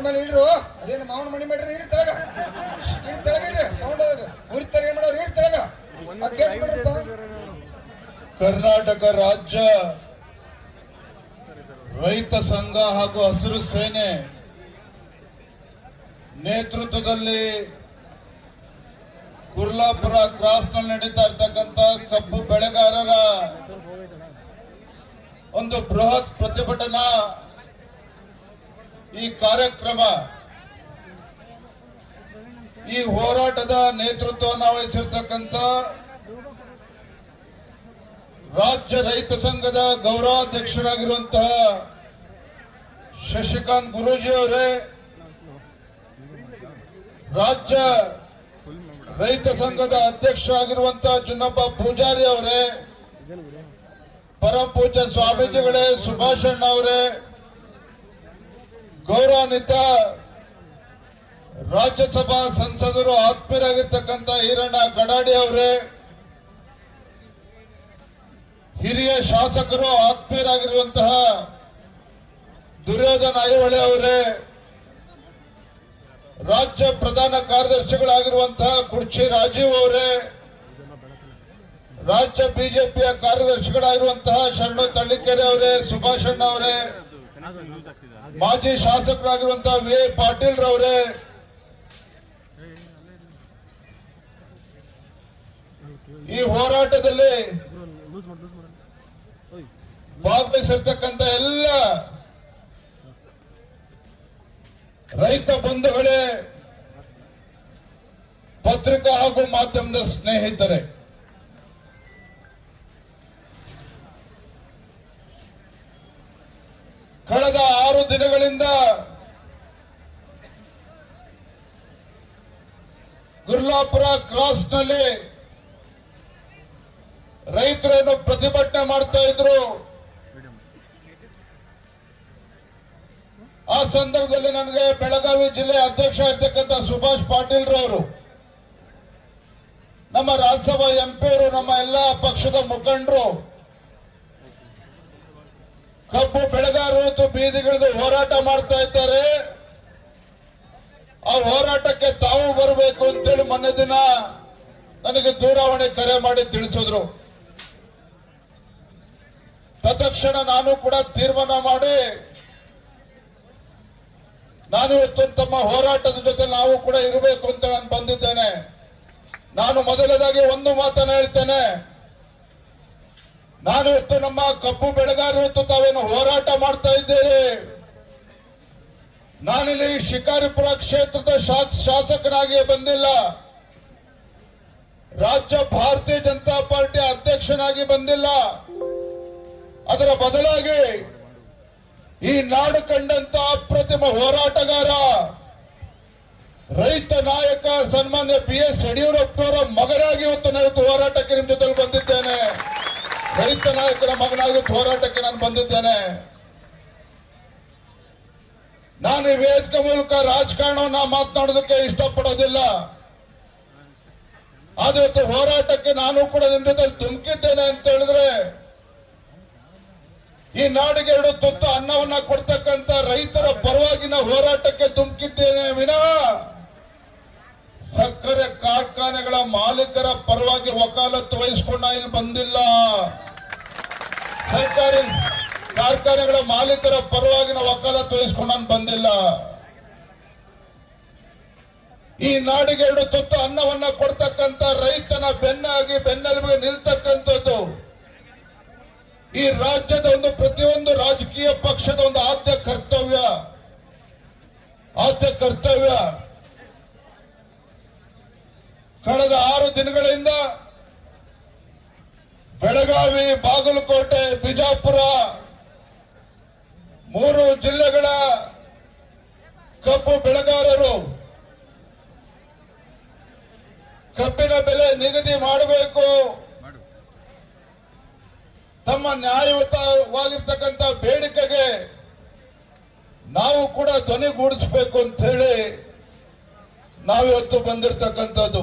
ಮಾವನ ಮೇಲೆ ಇಡ್ರು ಅದೇನು ಮಾವನ ಮಣಿ ಮಾಡ್ರಿ ಇಡ್ ತೆಳಗ. ಇಡ್ ತೆಳಗ ಇಡ್ರಿ. ಸೌಂಡ್ ಮುರಿತಾರೆ ಏನ್ ಮಾಡೋರು? ಇಡ್ ತೆಳಗ. ಕರ್ನಾಟಕ ರಾಜ್ಯ ರೈತ ಸಂಘ ಹಾಗೂ ಹಸಿರು ಸೇನೆ ನೇತೃತ್ವದಲ್ಲಿ ಕುರ್ಲಾಪುರ ಕ್ರಾಸ್ನಲ್ಲಿ ನಡೀತಾ ಇರ್ತಕ್ಕಂಥ ಕಬ್ಬು ಬೆಳೆಗಾರರ ಒಂದು ಬೃಹತ್ ಪ್ರತಿಭಟನಾ ಈ ಕಾರ್ಯಕ್ರಮ, ಈ ಹೋರಾಟದ ನೇತೃತ್ವವನ್ನು ವಹಿಸಿರ್ತಕ್ಕಂಥ ರಾಜ್ಯ ರೈತ ಸಂಘದ ಗೌರವಾಧ್ಯಕ್ಷರಾಗಿರುವಂತಹ ಶಶಿಕಾಂತ್ ಗುರೂಜಿ ಅವರೇ, ರಾಜ್ಯ ರೈತ ಸಂಘದ ಅಧ್ಯಕ್ಷ ಆಗಿರುವಂತಹ ಚುನ್ನಪ್ಪ ಪೂಜಾರಿ ಅವರೇ ಪರಮ ಪೂಜ್ಯ ಸ್ವಾಮೀಜಿಗಳೇ, ಸುಭಾಷಣ್ಣ ಅವರೇ ಗೌರವಾನ್ವಿತ ರಾಜ್ಯಸಭಾ ಸಂಸದರು ಆತ್ಮೀಯರಾಗಿರ್ತಕ್ಕಂಥ ಈರಣ್ಣ ಕಡಾಡಿ ಅವರೇ, ಹಿರಿಯ ಶಾಸಕರು ಆತ್ಮೀಯರಾಗಿರುವಂತಹ ದುರ್ಯೋಧನ ಐಹೊಳೆ ಅವರೇ, ರಾಜ್ಯ ಪ್ರಧಾನ ಕಾರ್ಯದರ್ಶಿಗಳಾಗಿರುವಂತಹ ಕುರ್ಚಿ ರಾಜೀವ್ ಅವರೇ, ರಾಜ್ಯ ಬಿಜೆಪಿಯ ಕಾರ್ಯದರ್ಶಿಗಳಾಗಿರುವಂತಹ ಶರಣ ತಳ್ಳಿಕೆರೆ ಅವರೇ, ಸುಭಾಷಣ್ಣ ಅವರೇ ಮಾಜಿ ಶಾಸಕರಾಗಿರುವಂತಹ ವಿ ಪಾಟೀಲ್ ರವರೇ, ಈ ಹೋರಾಟದಲ್ಲಿ ಭಾಗವಹಿಸಿರ್ತಕ್ಕಂಥ ಎಲ್ಲ ರೈತ ಬಂಧುಗಳೇ, ಪತ್ರಿಕಾ ಹಾಗೂ ಮಾಧ್ಯಮದ ಸ್ನೇಹಿತರೆ ಕಳೆದ ಆರು ದಿನಗಳಿಂದ ಗುರ್ಲಾಪುರ ಕ್ರಾಸ್ನಲ್ಲಿ ರೈತರೇನು ಪ್ರತಿಭಟನೆ ಮಾಡ್ತಾ ಇದ್ರು? ಆ ಸಂದರ್ಭದಲ್ಲಿ ನನಗೆ ಬೆಳಗಾವಿ ಜಿಲ್ಲೆ ಅಧ್ಯಕ್ಷ ಇರ್ತಕ್ಕಂಥ ಸುಭಾಷ್ ಪಾಟೀಲ್ ರವರು ನಮ್ಮ ರಾಜ್ಯಸಭಾ ಎಂಪಿಯವರು, ನಮ್ಮ ಎಲ್ಲ ಪಕ್ಷದ ಮುಖಂಡರು ಕಬ್ಬು ಬೆಳೆಗಾರರು ಬೀದಿಗಿಳಿದು ಹೋರಾಟ ಮಾಡ್ತಾ ಇದ್ದಾರೆ. ಆ ಹೋರಾಟಕ್ಕೆ ತಾವು ಬರಬೇಕು ಅಂತೇಳಿ ಮೊನ್ನೆ ದಿನ ನನಗೆ ದೂರವಾಣಿ ಕರೆ ಮಾಡಿ ತಿಳಿಸಿದ್ರು. ತತ್ಕ್ಷಣ ನಾನು ಕೂಡ ತೀರ್ಮಾನ ಮಾಡಿ ನಾನು ಇವತ್ತು ತಮ್ಮ ಹೋರಾಟದ ಜೊತೆ ನಾವು ಕೂಡ ಇರಬೇಕು ಅಂತ ನಾನು ಬಂದಿದ್ದೇನೆ. ನಾನು ಮೊದಲದಾಗಿ ಒಂದು ಮಾತನ್ನು ಹೇಳ್ತೇನೆ. ನಾನು ಇವತ್ತು ನಮ್ಮ ಕಬ್ಬು ಬೆಳೆಗಾರರು ಇವತ್ತು ತಾವೇನು ಹೋರಾಟ ಮಾಡ್ತಾ ಇದ್ದೇನೆ ನಾನಿಲ್ಲಿ ಶಿಕಾರಿಪುರ ಕ್ಷೇತ್ರದ ಶಾಸಕನಾಗಿ ಬಂದಿಲ್ಲ. ರಾಜ್ಯ ಭಾರತೀಯ ಜನತಾ ಪಾರ್ಟಿ ಅಧ್ಯಕ್ಷನಾಗಿ ಬಂದಿಲ್ಲ. ಅದರ ಬದಲಾಗಿ ಈ ನಾಡು ಕಂಡಂತ ಅಪ್ರತಿಮ ಹೋರಾಟಗಾರ, ರೈತ ನಾಯಕ ಸನ್ಮಾನ್ಯ ಬಿ ಎಸ್ ಯಡಿಯೂರಪ್ಪನವರ ಮಗನಾಗಿ ಇವತ್ತು ನಾನು ಹೋರಾಟಕ್ಕೆ ನಿಮ್ಮ ಜೊತೆ ಬಂದಿದ್ದೇನೆ. ರೈತ ನಾಯಕರ ಮಗನಾಗಿ ಹೋರಾಟಕ್ಕೆ ನಾನು ಬಂದಿದ್ದೇನೆ. ನಾನು ವೇದಿಕೆ ಮೂಲಕ ರಾಜಕಾರಣವನ್ನ ಮಾತನಾಡೋದಕ್ಕೆ ಇಷ್ಟಪಡೋದಿಲ್ಲ. ಆದ್ರೆ ಹೋರಾಟಕ್ಕೆ ನಾನು ಕೂಡ ನಿಮ್ಮ ಜೊತೆ ಅಂತ ಹೇಳಿದ್ರೆ, ಈ ನಾಡಿಗೆ ಎರಡು ತುತ್ತು ಅನ್ನವನ್ನ ಕೊಡ್ತಕ್ಕಂತ ರೈತರ ಪರವಾಗಿನ ಹೋರಾಟಕ್ಕೆ ಧುಮುಕಿದ್ದೇನೆ ವಿನಃ. ಸಕ್ಕರೆ ಕಾರ್ಖಾನೆಗಳ ಮಾಲೀಕರ ಪರವಾಗಿ ವಕಾಲತ್ತು ವಹಿಸಿಕೊಂಡ ಇಲ್ಲಿ ಬಂದಿಲ್ಲ. ಸರ್ಕಾರಿ ಕಾರ್ಖಾನೆಗಳ ಮಾಲೀಕರ ಪರವಾಗಿನ ವಕಾಲತ್ತು ವಹಿಸಿಕೊಂಡು ಬಂದಿಲ್ಲ. ಈ ನಾಡಿಗೆ ಎರಡು ತುತ್ತು ಅನ್ನವನ್ನ ಕೊಡ್ತಕ್ಕಂತ ರೈತನ ಬೆನ್ನಾಗಿ ಬೆನ್ನೆಲುಬಿಗೆ ನಿಲ್ತಕ್ಕಂಥದ್ದು ಈ ರಾಜ್ಯದ ಒಂದು ಪ್ರತಿಯೊಂದು ರಾಜಕೀಯ ಪಕ್ಷದ ಒಂದು ಆದ್ಯ ಕರ್ತವ್ಯ. ಆದ್ಯ ಕರ್ತವ್ಯ. ಕಳೆದ ಆರು ದಿನಗಳಿಂದ ಬೆಳಗಾವಿ, ಬಾಗಲಕೋಟೆ, ಬಿಜಾಪುರ ಮೂರು ಜಿಲ್ಲೆಗಳ ಕಬ್ಬು ಬೆಳೆಗಾರರು ಕಬ್ಬಿನ ಬೆಲೆ ನಿಗದಿ ಮಾಡಬೇಕು. ತಮ್ಮ ನ್ಯಾಯಯುತವಾಗಿರ್ತಕ್ಕಂಥ ಬೇಡಿಕೆಗೆ ನಾವು ಕೂಡ ಧ್ವನಿಗೂಡಿಸಬೇಕು ಅಂತ ಹೇಳಿ ನಾವಿವತ್ತು ಬಂದಿರತಕ್ಕಂಥದ್ದು.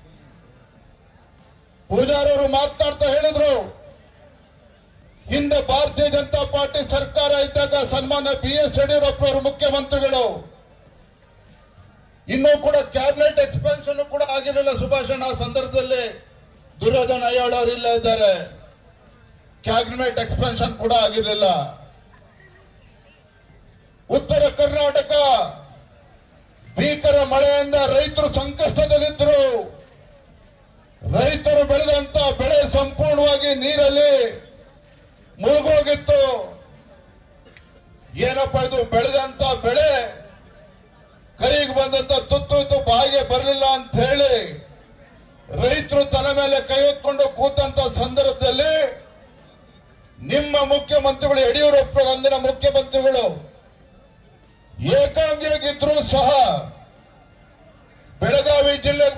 ಪೂಜಾರವರು ಮಾತನಾಡ್ತಾ ಹೇಳಿದ್ರು. ಹಿಂದೆ ಭಾರತೀಯ ಜನತಾ ಪಾರ್ಟಿ ಸರ್ಕಾರ ಇದ್ದಾಗ ಸನ್ಮಾನ ಬಿ ಎಸ್ ಯಡಿಯೂರಪ್ಪ ಅವರು ಮುಖ್ಯಮಂತ್ರಿಗಳು. ಇನ್ನೂ ಕೂಡ ಕ್ಯಾಬಿನೆಟ್ ಎಕ್ಸ್ಪೆನ್ಷನ್ ಕೂಡ ಆಗಿರಲಿಲ್ಲ ಸುಭಾಷಣ ಆ ಸಂದರ್ಭದಲ್ಲಿ. ದುರ್ಯೋಧನ ಅಯ್ಯಾಳ್ ಅವರು ಇಲ್ಲೇ ಇದ್ದಾರೆ. ಕ್ಯಾಬಿನೆಟ್ ಎಕ್ಸ್ಪೆನ್ಷನ್ ಕೂಡ ಆಗಿರಲಿಲ್ಲ. ಉತ್ತರ ಕರ್ನಾಟಕ ಭೀಕರ ಮಳೆಯಿಂದ ರೈತರು ಸಂಕಷ್ಟದಲ್ಲಿದ್ದರು ಸಂಪೂರ್ಣವಾಗಿ ನೀರಲ್ಲಿ ಮುಳುಗೋಗಿತ್ತು. ಏನಪ್ಪ ಇದು ಬೆಳೆದಂತ ಬೆಳೆ? ಕೈಗೆ ಬಂದಂತ ತುತ್ತು ಇತ್ತು ಬಾಯಿಗೆ ಬರಲಿಲ್ಲ ಅಂತ ಹೇಳಿ ರೈತರು ತಲೆ ಮೇಲೆ ಕೈ ಹೊತ್ಕೊಂಡು ಕೂತಂತ ಸಂದರ್ಭದಲ್ಲಿ ನಿಮ್ಮ ಮುಖ್ಯಮಂತ್ರಿಗಳು, ಯಡಿಯೂರಪ್ಪ ಅಂದಿನ ಮುಖ್ಯಮಂತ್ರಿಗಳು ಏಕಾಂಗಿಯಾಗಿದ್ರು ಸಹ ಬೆಳಗಾವಿ ಜಿಲ್ಲೆಗೆ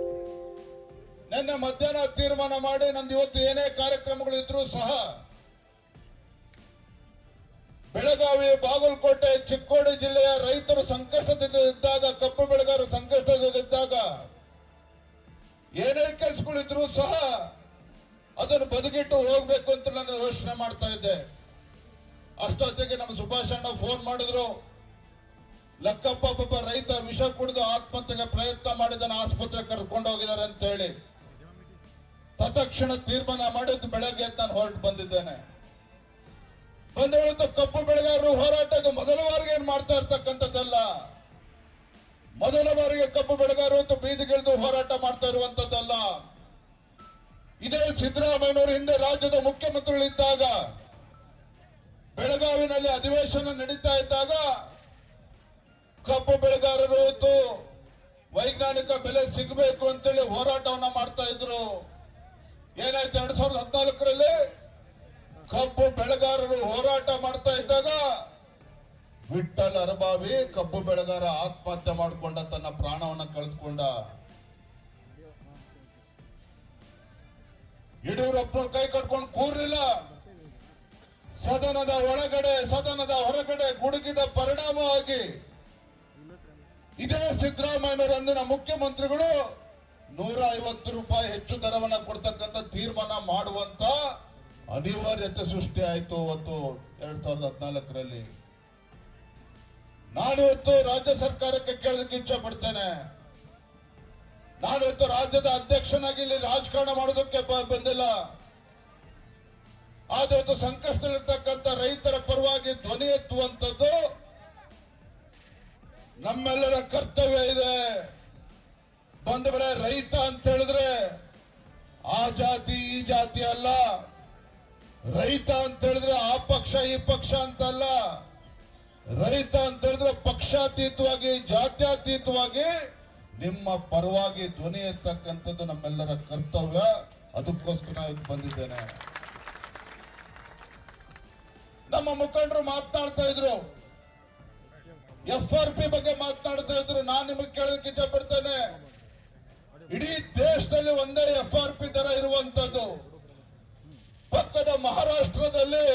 ನಿನ್ನೆ ಮಧ್ಯಾಹ್ನ ತೀರ್ಮಾನ ಮಾಡಿ, ನಂದು ಇವತ್ತು ಏನೇ ಕಾರ್ಯಕ್ರಮಗಳು ಇದ್ರೂ ಸಹ, ಬೆಳಗಾವಿ, ಬಾಗಲಕೋಟೆ, ಚಿಕ್ಕೋಡಿ ಜಿಲ್ಲೆಯ ರೈತರು ಸಂಕಷ್ಟದಲ್ಲಿದ್ದಾಗ ಕಬ್ಬು ಬೆಳೆಗಾರರು ಸಂಕಷ್ಟದಲ್ಲಿದ್ದಾಗ, ಏನೇ ಕೆಲಸಗಳಿದ್ರೂ ಸಹ ಅದನ್ನು ಬದುಕಿಟ್ಟು ಹೋಗ್ಬೇಕು ಅಂತ ನಾನು ಯೋಚನೆ ಮಾಡ್ತಾ ಇದ್ದೆ. ಅಷ್ಟೊತ್ತಿಗೆ ನಮ್ಮ ಸುಭಾಷ್ ಅಣ್ಣ ಫೋನ್ ಮಾಡಿದ್ರು. ಲಕ್ಕಪ್ಪ ಪಾಪ ರೈತ ವಿಷ ಕುಡಿದು ಆತ್ಮಹತ್ಯೆಗೆ ಪ್ರಯತ್ನ ಮಾಡಿದನ ಆಸ್ಪತ್ರೆ ಕರ್ಕೊಂಡು ಹೋಗಿದ್ದಾರೆ ಅಂತ ಹೇಳಿ. ತತ್ಕ್ಷಣ ತೀರ್ಮಾನ ಮಾಡಿದ್ದು ಬೆಳಗ್ಗೆ ನಾನು ಹೊರಟು ಬಂದಿದ್ದೇನೆ. ಬಂದ ಕಪ್ಪು ಬೆಳೆಗಾರರು ಹೋರಾಟದ ಮೊದಲ ಬಾರಿಗೆ ಏನ್ ಮಾಡ್ತಾ ಇರ್ತಕ್ಕಂಥದ್ದಲ್ಲ? ಮೊದಲ ಬಾರಿಗೆ ಕಬ್ಬು ಬೆಳೆಗಾರರು ಅಂತ ಬೀದಿಗಿಳಿದು ಹೋರಾಟ ಮಾಡ್ತಾ ಇರುವಂತದ್ದಲ್ಲ ಇದೇ ಸಿದ್ದರಾಮಯ್ಯನವರು ಹಿಂದೆ ರಾಜ್ಯದ ಮುಖ್ಯಮಂತ್ರಿಗಳಿದ್ದಾಗ, ಬೆಳಗಾವಿನಲ್ಲಿ ಅಧಿವೇಶನ ನಡೀತಾ ಇದ್ದಾಗ ಕಬ್ಬು ಬೆಳೆಗಾರರು ವೈಜ್ಞಾನಿಕ ಬೆಲೆ ಸಿಗಬೇಕು ಅರಬಾವಿ ಕಬ್ಬು ಬೆಳೆಗಾರ ಆತ್ಮಹತ್ಯೆ ಮಾಡಿಕೊಂಡ ತನ್ನ ಪ್ರಾಣವನ್ನ ಕಳೆದುಕೊಂಡ ಯಡಿಯೂರಪ್ಪನ ಕೈ ಕಟ್ಕೊಂಡು ಕೂರ್ಲಿಲ್ಲ. ಸದನದ ಒಳಗಡೆ, ಸದನದ ಹೊರಗಡೆ ಗುಡುಗಿದ ಪರಿಣಾಮವಾಗಿ ಇದೇ ಸಿದ್ದರಾಮಯ್ಯನವರಂದಿನ ಮುಖ್ಯಮಂತ್ರಿಗಳು ನೂರ ಐವತ್ತು ರೂಪಾಯಿ ಹೆಚ್ಚು ದರವನ್ನ ಕೊಡ್ತಕ್ಕಂಥ ತೀರ್ಮಾನ ಮಾಡುವಂತ ಅನಿವಾರ್ಯತೆ ಸೃಷ್ಟಿ ಆಯಿತು ಅವತ್ತು ಎರಡ್ ಸಾವಿರದ ಹದಿನಾಲ್ಕರಲ್ಲಿ. ನಾನಿವತ್ತು ರಾಜ್ಯ ಸರ್ಕಾರಕ್ಕೆ ಕೇಳೋದಕ್ಕೆ ಇಚ್ಛೆ ಪಡ್ತೇನೆ. ನಾನಿವತ್ತು ರಾಜ್ಯದ ಅಧ್ಯಕ್ಷನಾಗಿ ಇಲ್ಲಿ ರಾಜಕಾರಣ ಮಾಡೋದಕ್ಕೆ ಬಂದಿಲ್ಲ. ಆದ್ರೆ ಇವತ್ತು ಸಂಕಷ್ಟದಲ್ಲಿರ್ತಕ್ಕಂಥ ರೈತರ ಪರವಾಗಿ ಧ್ವನಿ ಎತ್ತುವಂಥದ್ದು ನಮ್ಮೆಲ್ಲರ ಕರ್ತವ್ಯ ಇದೆ. ಬಂಧುಗಳೇ ರೈತ ಅಂತ ಹೇಳಿದ್ರೆ ಆ ಜಾತಿ, ಈ ಜಾತಿ ಅಲ್ಲ. ರೈತ ಅಂತ ಹೇಳಿದ್ರೆ ಆ ಪಕ್ಷ, ಈ ಪಕ್ಷ ಅಂತಲ್ಲ. ರೈತ ಅಂತ ಹೇಳಿದ್ರೆ ಪಕ್ಷಾತೀತವಾಗಿ, ಜಾತ್ಯಾತೀತವಾಗಿ ನಿಮ್ಮ ಪರವಾಗಿ ಧ್ವನಿ ಎತ್ತಕ್ಕಂಥದ್ದು ನಮ್ಮೆಲ್ಲರ ಕರ್ತವ್ಯ. ಅದಕ್ಕೋಸ್ಕರ ಇದು ಬಂದಿದ್ದೇನೆ. ನಮ್ಮ ಮುಖಂಡರು ಮಾತನಾಡ್ತಾ ಇದ್ರು. ಎಫ್ ಆರ್ ಪಿ ಬಗ್ಗೆ ಮಾತನಾಡ್ತಾ ಇದ್ರು. ನಾನು ನಿಮಗೆ ಕೇಳಲಿಕ್ಕೆ ಇಷ್ಟಪಡ್ತೇನೆ ಇಡೀ ದೇಶದಲ್ಲಿ ಒಂದೇ ಎಫ್ ಆರ್ ಪಿ ದರ ಇರುವಂತದ್ದು ಪಕ್ಕದ ಮಹಾರಾಷ್ಟ್ರದಲ್ಲಿ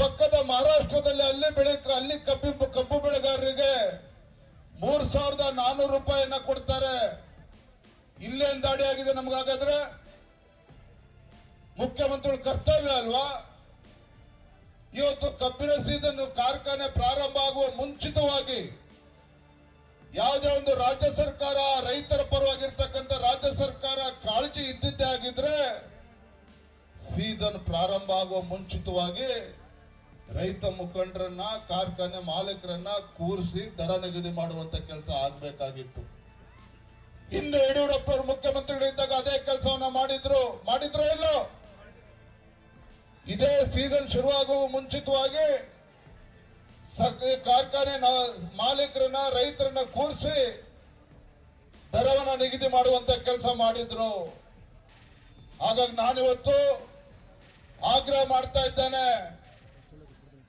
ಪಕ್ಕದ ಮಹಾರಾಷ್ಟ್ರದಲ್ಲಿ ಅಲ್ಲಿ ಬೆಳೆ, ಅಲ್ಲಿ ಕಬ್ಬು ಕಬ್ಬು ಬೆಳೆಗಾರರಿಗೆ ಮೂರ್ ಸಾವಿರದ ನಾನೂರು ರೂಪಾಯಿಯನ್ನ ಕೊಡ್ತಾರೆ. ಇಲ್ಲೇನ್ ದಾಡಿ ಆಗಿದೆ ನಮಗಾಗಾದ್ರೆ? ಮುಖ್ಯಮಂತ್ರಿಗಳ ಕರ್ತವ್ಯ ಅಲ್ವಾ? ಇವತ್ತು ಕಬ್ಬಿನ ಸೀಸನ್ ಕಾರ್ಖಾನೆ ಪ್ರಾರಂಭ ಆಗುವ ಮುಂಚಿತವಾಗಿ ಯಾವುದೇ ಒಂದು ರಾಜ್ಯ ಸರ್ಕಾರ ರೈತರ ಪರವಾಗಿರ್ತಕ್ಕಂಥ ರಾಜ್ಯ ಸರ್ಕಾರ ಕಾಳಜಿ ಇದ್ದಿದ್ದೇ ಆಗಿದ್ರೆ ಸೀಸನ್ ಪ್ರಾರಂಭ ಆಗುವ ಮುಂಚಿತವಾಗಿ ರೈತ ಮುಖಂಡರನ್ನ, ಕಾರ್ಖಾನೆ ಮಾಲೀಕರನ್ನ ಕೂರಿಸಿ ದರ ನಿಗದಿ ಮಾಡುವಂತ ಕೆಲಸ ಆಗ್ಬೇಕಾಗಿತ್ತು. ಹಿಂದೆ ಯಡಿಯೂರಪ್ಪ ಅವರು ಮುಖ್ಯಮಂತ್ರಿಗಳಿದ್ದಾಗ ಅದೇ ಕೆಲಸವನ್ನ ಮಾಡಿದ್ರು. ಮಾಡಿದ್ರೋ ಇಲ್ಲೋ? ಇದೇ ಸೀಸನ್ ಶುರುವಾಗುವ ಮುಂಚಿತವಾಗಿ ಕಾರ್ಖಾನೆ ಮಾಲೀಕರನ್ನ, ರೈತರನ್ನ ಕೂರಿಸಿ ದರವನ್ನ ನಿಗದಿ ಮಾಡುವಂತ ಕೆಲಸ ಮಾಡಿದ್ರು. ಹಾಗಾಗಿ ನಾನಿವತ್ತು ಆಗ್ರಹ ಮಾಡ್ತಾ ಇದ್ದೇನೆ.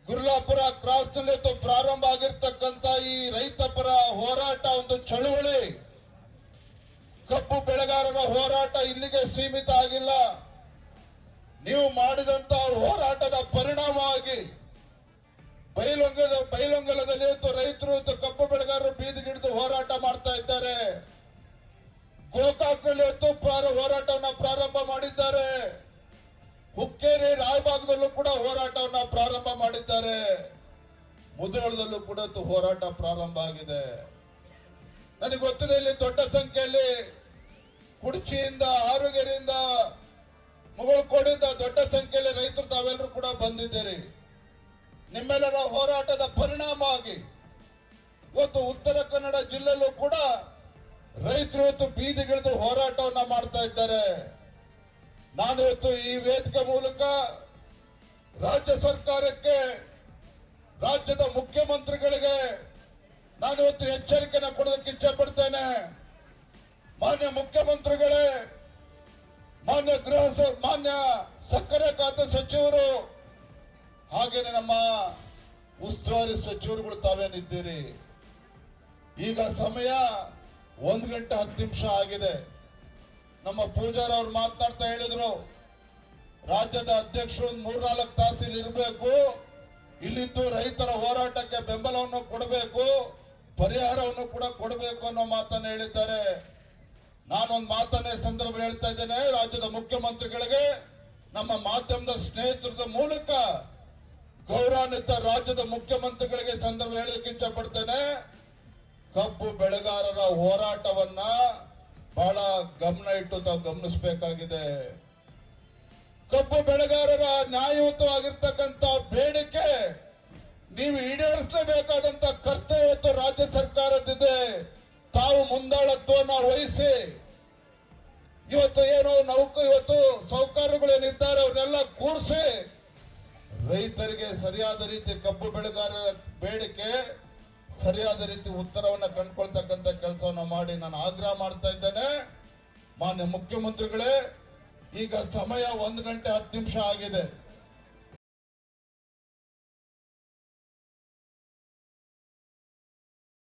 ಗುರುಲಾಪುರ ಕ್ರಾಸ್ನಲ್ಲಿ ಪ್ರಾರಂಭ ಆಗಿರ್ತಕ್ಕಂತ ಈ ರೈತ ಪರ ಹೋರಾಟ ಒಂದು ಚಳುವಳಿ. ಕಬ್ಬು ಬೆಳೆಗಾರರ ಹೋರಾಟ ಇಲ್ಲಿಗೆ ಸೀಮಿತ ಆಗಿಲ್ಲ. ನೀವು ಮಾಡಿದಂತ ಹೋರಾಟದ ಪರಿಣಾಮವಾಗಿ ಬೈಲೊಂಗಲ, ಬೈಲೊಂಗಲದಲ್ಲಿ ರೈತರು ಇವತ್ತು ಕಬ್ಬು ಬೆಳೆಗಾರರು ಬೀದಿಗಿಡಿದು ಹೋರಾಟ ಮಾಡ್ತಾ ಇದ್ದಾರೆ. ಗೋಕಾಕ್ನಲ್ಲಿ ಇವತ್ತು ಹೋರಾಟವನ್ನ ಪ್ರಾರಂಭ ಮಾಡಿದ್ದಾರೆ. ಹುಕ್ಕೇರಿ ರಾಯಭಾಗದಲ್ಲೂ ಕೂಡ ಹೋರಾಟವನ್ನ ಪ್ರಾರಂಭ ಮಾಡಿದ್ದಾರೆ. ಮುಧೋಳದಲ್ಲೂ ಕೂಡ ಹೋರಾಟ ಪ್ರಾರಂಭ ಆಗಿದೆ. ನನಗೆ ಗೊತ್ತಿದೆ ಇಲ್ಲಿ ದೊಡ್ಡ ಸಂಖ್ಯೆಯಲ್ಲಿ ಕುಡ್ಚಿಯಿಂದ ಆರುಗೆರೆಯಿಂದ ಮುಗಳಕೋಡಿಂದ ದೊಡ್ಡ ಸಂಖ್ಯೆಯಲ್ಲಿ ರೈತರು ತಾವೆಲ್ಲರೂ ಕೂಡ ಬಂದಿದ್ದೀರಿ. ನಿಮ್ಮೆಲ್ಲರ ಹೋರಾಟದ ಪರಿಣಾಮ ಆಗಿ ಇವತ್ತು ಉತ್ತರ ಕನ್ನಡ ಜಿಲ್ಲೆಯಲ್ಲೂ ಕೂಡ ರೈತರು ಇವತ್ತು ಬೀದಿಗಿಳಿದು ಹೋರಾಟವನ್ನ ಮಾಡ್ತಾ ನಾನು ಇವತ್ತು ಈ ವೇದಿಕೆ ಮೂಲಕ ರಾಜ್ಯ ಸರ್ಕಾರಕ್ಕೆ, ರಾಜ್ಯದ ಮುಖ್ಯಮಂತ್ರಿಗಳಿಗೆ ನಾನು ಇವತ್ತು ಎಚ್ಚರಿಕೆನ ಕೊಡೋದಕ್ಕೆ ಇಚ್ಛೆ ಪಡ್ತೇನೆ ಮಾನ್ಯ ಮುಖ್ಯಮಂತ್ರಿಗಳೇ, ಮಾನ್ಯ ಗೃಹ ಮಾನ್ಯ ಸಕ್ಕರೆ ಖಾತೆ ಸಚಿವರು ಹಾಗೇನೆ ನಮ್ಮ ಉಸ್ತುವಾರಿ ಸಚಿವರುಗಳು ತಾವೇನಿದ್ದೀರಿ? ಈಗ ಸಮಯ ಒಂದು ಗಂಟೆ ಹತ್ತು ನಿಮಿಷ ಆಗಿದೆ. ನಮ್ಮ ಪೂಜಾರ್ ಅವ್ರು ಮಾತನಾಡ್ತಾ ಹೇಳಿದ್ರು, ರಾಜ್ಯದ ಅಧ್ಯಕ್ಷರು ಮೂರ್ನಾಲ್ಕು ತಾಸು ಇಲ್ಲಿ ಇರಬೇಕು, ಇಲ್ಲಿದ್ದು ರೈತರ ಹೋರಾಟಕ್ಕೆ ಬೆಂಬಲವನ್ನು ಕೊಡಬೇಕು, ಪರಿಹಾರವನ್ನು ಕೂಡ ಕೊಡಬೇಕು ಅನ್ನೋ ಮಾತನ್ನ ಹೇಳಿದ್ದಾರೆ. ನಾನೊಂದು ಮಾತನ್ನೇ ಸಂದರ್ಭ ಹೇಳ್ತಾ ಇದ್ದೇನೆ, ರಾಜ್ಯದ ಮುಖ್ಯಮಂತ್ರಿಗಳಿಗೆ, ನಮ್ಮ ಮಾಧ್ಯಮದ ಸ್ನೇಹಿತರದ ಮೂಲಕ ಗೌರವಾನ್ವಿತ ರಾಜ್ಯದ ಮುಖ್ಯಮಂತ್ರಿಗಳಿಗೆ ಸಂದರ್ಭ ಹೇಳಲಿಕ್ಕೆ ಇಚ್ಛೆ ಪಡ್ತೇನೆ ಕಬ್ಬು ಬೆಳೆಗಾರರ ಹೋರಾಟವನ್ನ ಬಹಳ ಗಮನ ಇಟ್ಟು ತಾವು ಗಮನಿಸಬೇಕಾಗಿದೆ. ಕಬ್ಬು ಬೆಳೆಗಾರರ ನ್ಯಾಯಯುತವಾಗಿರ್ತಕ್ಕಂಥ ಬೇಡಿಕೆ ನೀವು ಈಡೇರಿಸಲೇಬೇಕಾದಂತ ಕರ್ತವ್ಯ ಇವತ್ತು ರಾಜ್ಯ ಸರ್ಕಾರದಿದೆ ತಾವು ಮುಂದಾಳತ್ವವನ್ನು ವಹಿಸಿ ಇವತ್ತು ಏನು ನೌಕ ಇವತ್ತು ಸೌಕರ್ಯಗಳೇನಿದ್ದಾರೆ ಅವ್ರನ್ನೆಲ್ಲ ಕೂರಿಸಿ ರೈತರಿಗೆ ಸರಿಯಾದ ರೀತಿ ಕಬ್ಬು ಬೆಳೆಗಾರರ ಬೇಡಿಕೆ ಸರಿಯಾದ ರೀತಿ ಉತ್ತರವನ್ನ ಕಂಡುಕೊಳ್ತಕ್ಕಂತ ಕೆಲಸವನ್ನು ಮಾಡಿ ನಾನು ಆಗ್ರಹ ಮಾಡ್ತಾ ಇದ್ದೇನೆ. ಮಾನ್ಯ ಮುಖ್ಯಮಂತ್ರಿಗಳೇ, ಈಗ ಸಮಯ ಒಂದು ಗಂಟೆ ಹತ್ತು ನಿಮಿಷ ಆಗಿದೆ.